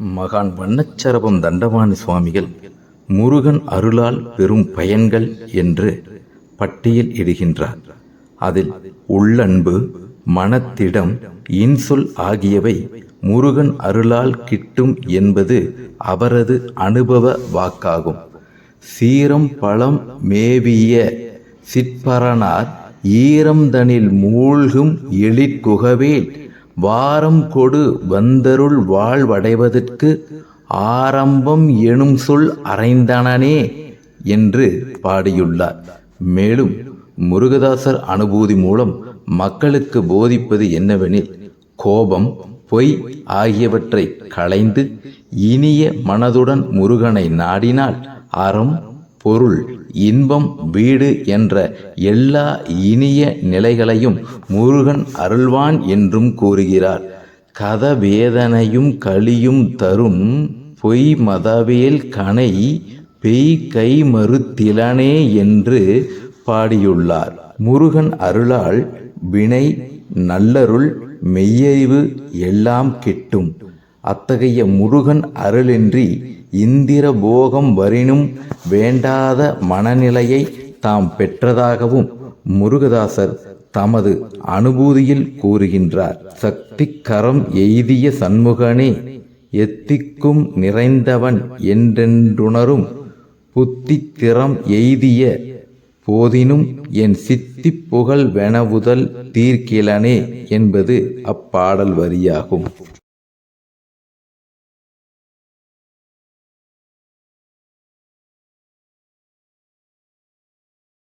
மகான் வண்ணச்சரபம் தண்டபாணி சுவாமிகள் முருகன் அருளால் பெறும் பயன்கள் என்று பட்டியல் இடுகின்றார். அதில் உள்ளன்பு மனத்திடம் இன்சொல் ஆகியவை முருகன் அருளால் கிட்டும் என்பது அவரது அனுபவ வாக்காகும். சீரம் பழம் மேவிய சிற்பரனார் ஈரம்தனில் மூழ்கும் எழிற்குகவேல் வாரம் கொடு வந்தருள் வாழ்வடைவதற்கு ஆரம்பம் எனும் சொல் அறைந்தனனே என்று பாடியுள்ளார். மேலும் முருகதாசர் அனுபூதி மூலம் மக்களுக்கு போதிப்பது என்னவெனில் கோபம் பொய் ஆகியவற்றை களைந்து இனிய மனதுடன் முருகனை நாடினால் அறம் பொருள் இன்பம் வீடு என்ற எல்லா இனிய நிலைகளையும் முருகன் அருள்வான் என்றும் கூறுகிறார். கதவேதனையும் களியும் தரும் பொய் மதவேல் கனை பெய் கை மறுத்திலனே என்று பாடியுள்ளார். முருகன் அருளால் வினை நல்லருள் மெய்யறிவு எல்லாம் கிட்டும். அத்தகைய முருகன் அருளின்றி இந்திர போகம் வரினும் வேண்டாத மனநிலையை தாம் பெற்றதாகவும் முருகதாசர் தமது அனுபூதியில் கூறுகின்றார். சக்தி கரம் எய்திய சண்முகனே எத்திக்கும் நிறைந்தவன் என்றென்றுணரும் புத்தித்திறம் எய்திய போதினும் என் சித்தி புகழ் வெனவுதல் தீர்க்கிலனே என்பது அப்பாடல் வரியாகும்.